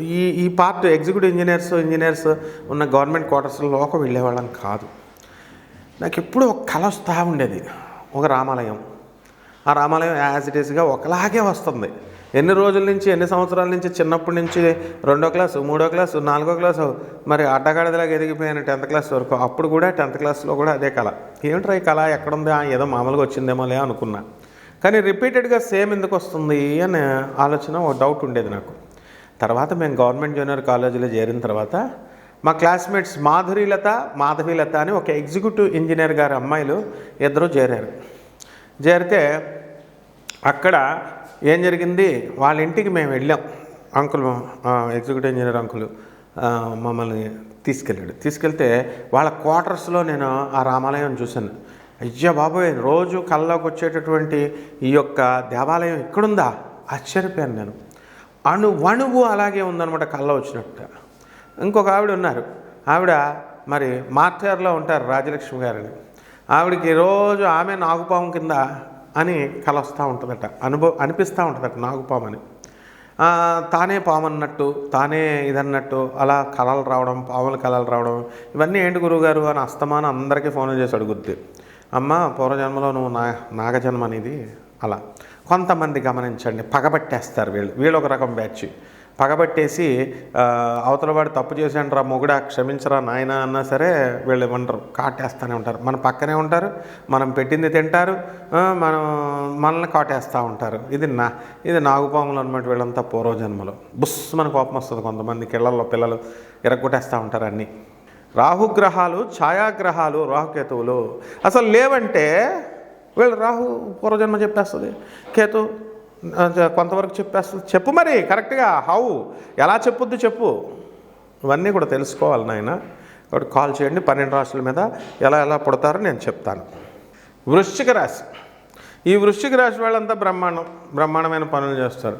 ఈ ఈ part executive engineers engineers ఉన్న గవర్నమెంట్ క్వార్టర్స్లోకి వెళ్ళేవాళ్ళం కాదు. నాకు ఎప్పుడూ ఒక కళ వస్తూ ఉండేది ఒక రామాలయం. ఆ రామాలయం యాజ్ ఇట్ ఈస్గా ఒకలాగే వస్తుంది. ఎన్ని రోజుల నుంచి ఎన్ని సంవత్సరాల నుంచి చిన్నప్పటి నుంచి రెండో క్లాసు మూడో క్లాసు నాలుగో క్లాసు మరి అడ్డగాడిదలాగా ఎదిగిపోయాను టెన్త్ క్లాస్ వరకు అప్పుడు కూడా టెన్త్ క్లాస్లో కూడా అదే కళ. ఏమిట్రా ఈ కళ? ఎక్కడుంది? ఏదో మామూలుగా వచ్చిందేమోలే అనుకున్నా. కానీ రిపీటెడ్గా సేమ్ ఎందుకు వస్తుంది అనే ఆలోచన ఒక డౌట్ ఉండేది నాకు. తర్వాత మేము గవర్నమెంట్ జూనియర్ కాలేజీలో చేరిన తర్వాత మా క్లాస్మేట్స్ మాధురీలత మాధవీలత అని ఒక ఎగ్జిక్యూటివ్ ఇంజనీర్ గారి అమ్మాయిలు ఇద్దరు చేరారు. చేరితే అక్కడ ఏం జరిగింది? వాళ్ళ ఇంటికి మేము వెళ్ళాం. అంకుల్ ఎగ్జిక్యూటివ్ ఇంజనీర్ అంకుల్ మమ్మల్ని తీసుకెళ్ళాడు. తీసుకెళ్తే వాళ్ళ క్వార్టర్స్లో నేను ఆ రామాలయం చూశాను. అయ్యా బాబోయ్ రోజు కళ్ళలోకి వచ్చేటటువంటి ఈ యొక్క దేవాలయం ఇక్కడుందా? ఆశ్చర్యపోయాను నేను. అణు వణువు అలాగే ఉందనమాట కళ్ళ వచ్చినట్టు ఇంకొక ఆవిడ ఉన్నారు. ఆవిడ మరి మార్చార్లో ఉంటారు రాజలక్ష్మి గారని. ఆవిడకి రోజు ఆమె నాగుపాము కింద అని కల వస్తూ ఉంటుందట. అనుభవం అనిపిస్తూ ఉంటుందట నాగుపాము అని. తానే పాము అన్నట్టు తానే ఇదన్నట్టు అలా కళలు రావడం పాముల కళలు రావడం ఇవన్నీ ఏంటి గురువుగారు అని అస్తమానం అందరికీ ఫోన్ చేసి అడుగుద్ది. అమ్మ పూర్వజన్మలో నువ్వు నా నాగజన్మ అనేది అలా. కొంతమంది గమనించండి పగబట్టేస్తారు వీళ్ళు. వీళ్ళు ఒక రకం బ్యాచ్. పగబట్టేసి అవతల వాడు తప్పు చేశాడు రా మొగుడా క్షమించరా నాయన అన్నా సరే వీళ్ళు ఏమంటారు కాటేస్తూనే ఉంటారు. మన పక్కనే ఉంటారు మనం పెట్టింది తింటారు మనం మనల్ని కాటేస్తూ ఉంటారు. ఇది నా ఇది నాగుపాములు అనమాట వీళ్ళంతా పూర్వజన్మలు. బుస్ మన కోపం వస్తుంది కొంతమంది కిళ్ళల్లో పిల్లలు ఇరగొట్టేస్తూ ఉంటారు అన్నీ. రాహుగ్రహాలు ఛాయాగ్రహాలు రాహుకేతువులు. అసలు లేవంటే వీళ్ళు రాహు పూర్వజన్మ చెప్పేస్తుంది. కేతు కొంతవరకు చెప్పేస్తుంది. చెప్పు మరి కరెక్ట్గా హౌ ఎలా చెప్పొద్దు చెప్పు. ఇవన్నీ కూడా తెలుసుకోవాలి నాయన. కాబట్టి కాల్ చేయండి పన్నెండు రాశుల మీద ఎలా ఎలా పుడతారో నేను చెప్తాను. వృశ్చిక రాశి. ఈ వృశ్చిక రాశి వాళ్ళంతా బ్రహ్మాండం బ్రహ్మాండమైన పనులు చేస్తారు.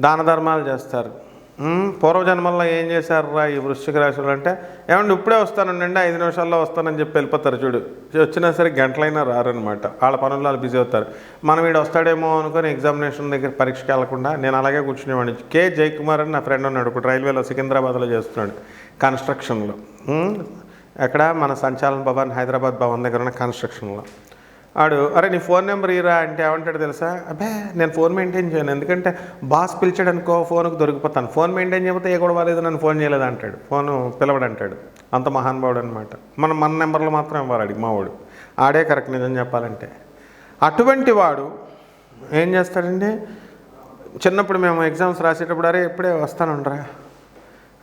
దాన ధర్మాలు చేస్తారు. పూర్వజన్మల్లో ఏం చేశారా ఈ వృశ్చిక రాశులు అంటే ఏమండి ఇప్పుడే వస్తానండి ఐదు నిమిషాల్లో వస్తానని చెప్పి వెళ్ళిపోతారు చూడు. వచ్చినా సరే గంటలైనా రారనమాట. వాళ్ళ పనుల్లో వాళ్ళు బిజీ అవుతారు. మనం వీడు వస్తాడేమో అనుకొని ఎగ్జామినేషన్ దగ్గర పరీక్షకి వెళ్ళకుండా నేను అలాగే కూర్చునేవాడిని. కే జయకుమార్ అని నా ఫ్రెండ్ ఉన్నాడు ఇప్పుడు రైల్వేలో సికింద్రాబాద్లో చేస్తున్నాడు కన్స్ట్రక్షన్లో. ఎక్కడ మన సంచాలన భవన్ హైదరాబాద్ భవన్ దగ్గర ఉన్న కన్స్ట్రక్షన్లో. ఆడు అరే నీ ఫోన్ నెంబర్ ఇరా అంటే ఏమంటాడు తెలుసా? అబ్బే నేను ఫోన్ మెయింటైన్ చేయను. ఎందుకంటే బాస్ పిలిచాడు అనుకో ఫోన్కి దొరికిపోతాను. ఫోన్ మెయింటైన్ చేయకపోతే ఏ కూడా లేదు నన్ను ఫోన్ చేయలేదు అంటాడు. ఫోన్ పిలవడు అంటాడు అంత మహానుభావుడు అనమాట మన మన నెంబర్లు మాత్రం ఇవ్వాలి అడిగి మావాడు. ఆడే కరెక్ట్ నిజం చెప్పాలంటే. అటువంటి వాడు ఏం చేస్తాడండి? చిన్నప్పుడు మేము ఎగ్జామ్స్ రాసేటప్పుడు అరే ఎప్పుడే వస్తానుండ్రా.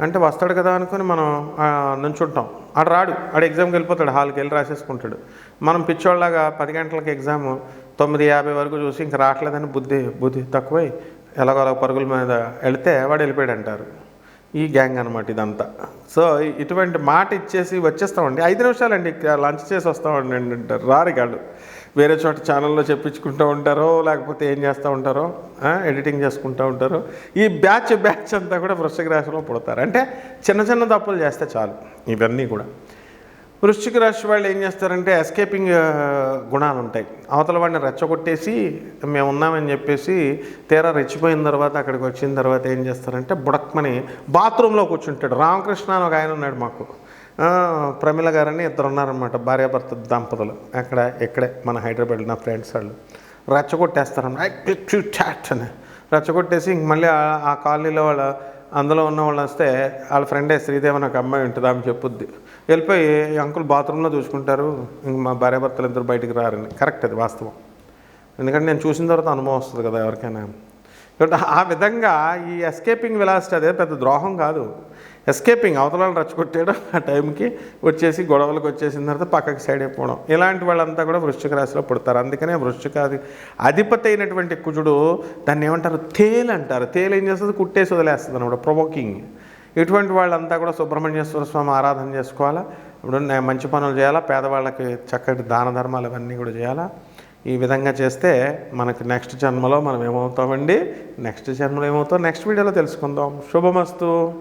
అంటే వస్తాడు కదా అనుకుని మనం నుంచుంటాం ఆడు రాడు. ఆడు ఎగ్జామ్కి వెళ్ళిపోతాడు. హాల్కి వెళ్ళి రాసేసుకుంటాడు. మనం పిచ్చోళ్ళలాగా పది గంటలకి ఎగ్జామ్ తొమ్మిది యాభై వరకు చూసి ఇంక రావట్లేదని బుద్ధి బుద్ధి తక్కువై ఎలాగోలా పరుగుల మీద వెళితే వాడు వెళ్ళిపోయాడు అంటారు ఈ గ్యాంగ్ అనమాట ఇదంతా. సో ఇటువంటి మాట ఇచ్చేసి వచ్చేస్తామండి. ఐదు నిమిషాలండి. లంచ్ చేసి వస్తామండి. అంటారు రారు కాళ్ళు వేరే చోట ఛానల్లో చెప్పించుకుంటూ ఉంటారో లేకపోతే ఏం చేస్తూ ఉంటారో ఎడిటింగ్ చేసుకుంటూ ఉంటారో ఈ బ్యాచ్ బ్యాచ్ అంతా కూడా వృశ్చిక రాశిలో పుడతారు. అంటే చిన్న చిన్న తప్పులు చేస్తే చాలు ఇవన్నీ కూడా. వృశ్చిక రాశి వాళ్ళు ఏం చేస్తారంటే ఎస్కేపింగ్ గుణాలు ఉంటాయి. అవతల వాడిని రెచ్చగొట్టేసి మేము ఉన్నామని చెప్పేసి తీరా రెచ్చిపోయిన తర్వాత అక్కడికి వచ్చిన తర్వాత ఏం చేస్తారంటే బుడక్మని బాత్రూంలో కూర్చుంటాడు. రామకృష్ణ అని ఒక ఆయన ఉన్నాడు మాకు. ప్రమిళ గారని ఇద్దరు ఉన్నారనమాట భార్యాభర్త దంపతులు. అక్కడ ఇక్కడే మన హైదరాబాద్ నా ఫ్రెండ్స్ వాళ్ళు. రెచ్చగొట్టేస్తారన్నమాట. అని. రెచ్చగొట్టేసి ఇంక మళ్ళీ ఆ- కాలనీలో వాళ్ళ అందులో ఉన్న వాళ్ళు వస్తే వాళ్ళ ఫ్రెండే శ్రీదేవి అని ఒక అమ్మాయి ఉంటుంది ఆమె చెప్పుద్ది. వెళ్ళిపోయి "ఈ అంకుల్ బాత్రూంలో చూసుకుంటారు ఇంక మా భార్యాభర్తలు ఇద్దరు బయటికి రారని. కరెక్ట్ అది వాస్తవం. ఎందుకంటే నేను చూసిన తర్వాత అనుభవం వస్తుంది కదా ఎవరికైనా. కాబట్టి ఆ విధంగా ఈ ఎస్కేపింగ్ వెలాసిటీ అదే పెద్ద ద్రోహం కాదు. ఎస్కేపింగ్ అవతల రచ్చగొట్టేయడం ఆ టైంకి వచ్చేసి గొడవలకు వచ్చేసిన తర్వాత పక్కకి సైడ్ అయిపోవడం ఇలాంటి వాళ్ళంతా కూడా వృశ్చిక రాశిలో పుడతారు. అందుకనే వృశ్చిక అధి అధిపతి అయినటువంటి కుజుడు దాన్ని ఏమంటారు? తేలు అంటారు. తేలు ఏం చేస్తుంది? కుట్టేసి వదిలేస్తుంది అనమాట. ప్రొవోకింగ్ ఇటువంటి వాళ్ళంతా కూడా సుబ్రహ్మణ్యేశ్వర స్వామి ఆరాధన చేసుకోవాలా? ఇప్పుడు మంచి పనులు చేయాలా? పేదవాళ్ళకి చక్కటి దాన ధర్మాలు అవన్నీ కూడా చేయాలా? ఈ విధంగా చేస్తే మనకు నెక్స్ట్ జన్మలో మనం ఏమవుతామండి? నెక్స్ట్ జన్మలో ఏమవుతాం? నెక్స్ట్ వీడియోలో తెలుసుకుందాం. శుభమస్తు.